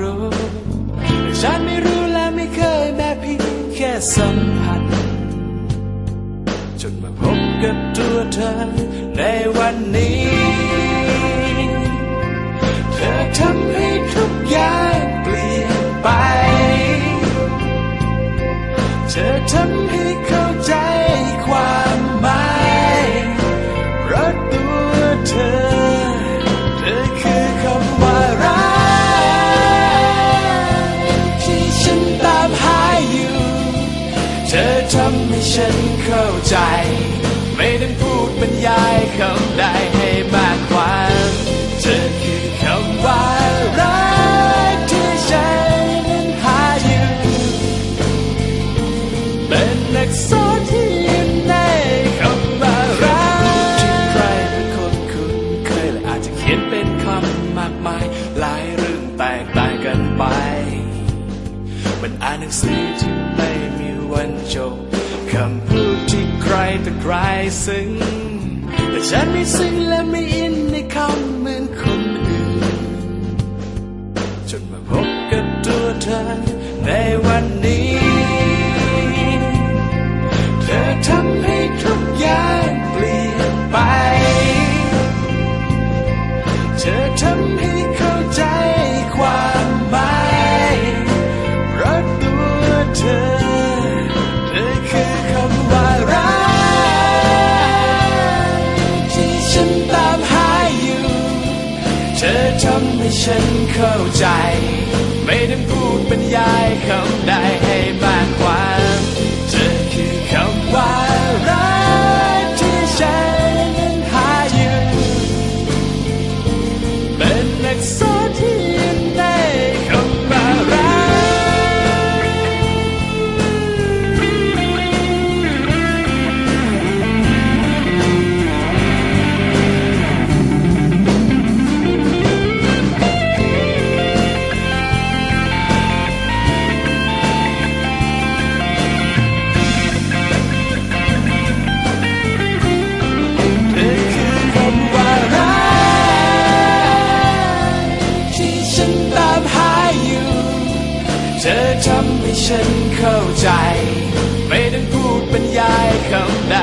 รู้ฉันไม่รู้และไม่เคยแม้พี่แค่สัมผัส จนมาพบกับตัวเธอในวันนี้ ฉันเข้าใจ ไม่ต้องพูดบรรยายคำใดให้มากความเธอคือคำว่ารักที่ฉันนั้นหาอยู่เป็นนักสอนที่อยู่ในคำว่ารักที่ใครเป็นคนคุ้นเคยและอาจจะเขียนเป็นคำมากมาย หลายเรื่องแตกต่างกันไป มันอ่านหนังสือที่ไม่มีวันจบ คำพูดที่ใครแต่ใครซึ้ง แต่ฉันไม่ซึ้งและไม่อินในคำเหมือนคนอื่น จนมาพบกับตัวเธอในวันนี้ เธอทำให้ทุกอย่างเปลี่ยนไป เธอทำ เธอทำให้ฉันเข้าใจ ไม่ต้องพูดบรรยายคำใดให้มากความเธอคือคำว่ารักที่ฉันนั้นหาอยู่เป็นนักสอนที่ ตามหาอยู่ เธอทำให้ฉันเข้าใจ ไม่ต้องพูดบรรยายคำใด